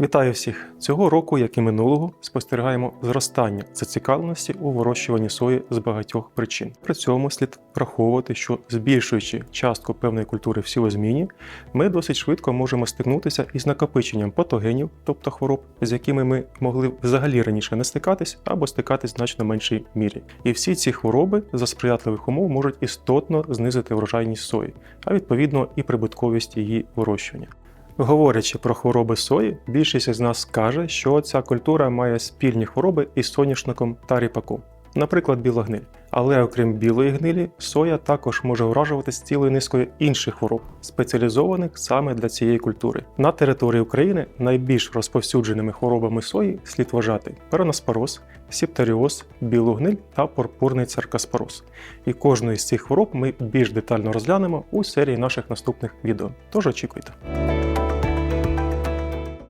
Вітаю всіх! Цього року, як і минулого, спостерігаємо зростання зацікавленості у вирощуванні сої з багатьох причин. При цьому слід враховувати, що збільшуючи частку певної культури в сівозміні, ми досить швидко можемо стикнутися із накопиченням патогенів, тобто хвороб, з якими ми могли взагалі раніше не стикатись або стикатись в значно меншій мірі. І всі ці хвороби за сприятливих умов можуть істотно знизити врожайність сої, а відповідно і прибутковість її вирощування. Говорячи про хвороби сої, більшість із нас каже, що ця культура має спільні хвороби із соняшником та ріпаком, наприклад, біла гниль. Але окрім білої гнилі, соя також може вражуватись цілою низкою інших хвороб, спеціалізованих саме для цієї культури. На території України найбільш розповсюдженими хворобами сої слід вважати пероноспороз, септоріоз, білу гниль та пурпурний церкоспороз. І кожну із цих хвороб ми більш детально розглянемо у серії наших наступних відео. Тож очікуйте.